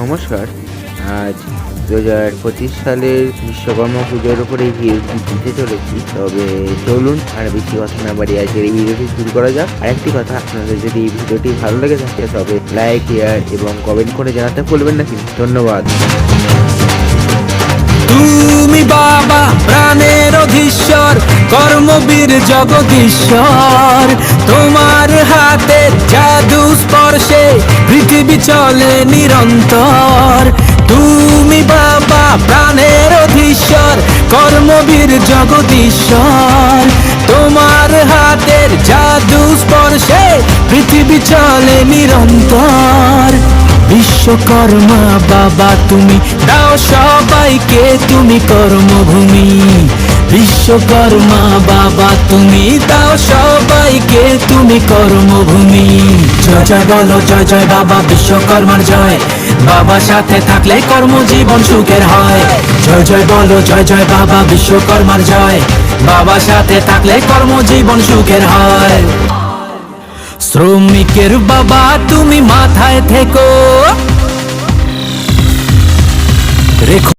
নমস্কার। আজ দু হাজার পঁচিশ সালের বিশ্বকর্মা পুজোর উপরে ভিডিওটি দিতে চলেছি। তবে চলুন আর বেশি কথা না বাড়ি আজকের এই ভিডিওটি শুরু করা যাক। আরেকটি কথা, আপনাদের যদি এই ভিডিওটি ভালো লেগে থাকে, তবে লাইক, শেয়ার এবং কমেন্ট করে জানাতে ভুলবেন না কিন্তু। ধন্যবাদ। তুমি বাবা, প্রাণের অধীশ্বর, কর্মবীর জগদীশ্বর। তোমার হাতে জাদু স্পর্শে পৃথিবী চলে নিরন্তর। তুমি বাবা, প্রাণের অধীশ্বর, কর্মবীর জগদীশ্বর। তোমার হাতের জাদু স্পর্শে পৃথিবী চলে নিরন্তর। বিশ্বকর্মা বাবা, তুমি দাও সবাইকে, তুমি কর্মভূমি। বিশ্বকর্মা বাবা, তুমি দাও সবাইকে, তুমি কর্মভূমি। জয় জয় বলো জয় জয় বাবা বিশ্বকর্মার জয়। বাবা সাথে থাকলে কর্মজীবন সুখের হয়। জয় জয় বলো জয় জয় বাবা বিশ্বকর্মার জয়। বাবা সাথে থাকলে কর্মজীবন সুখের হয়। শ্রমিকের বাবা, তুমি মাথায় থেকো। রেখো।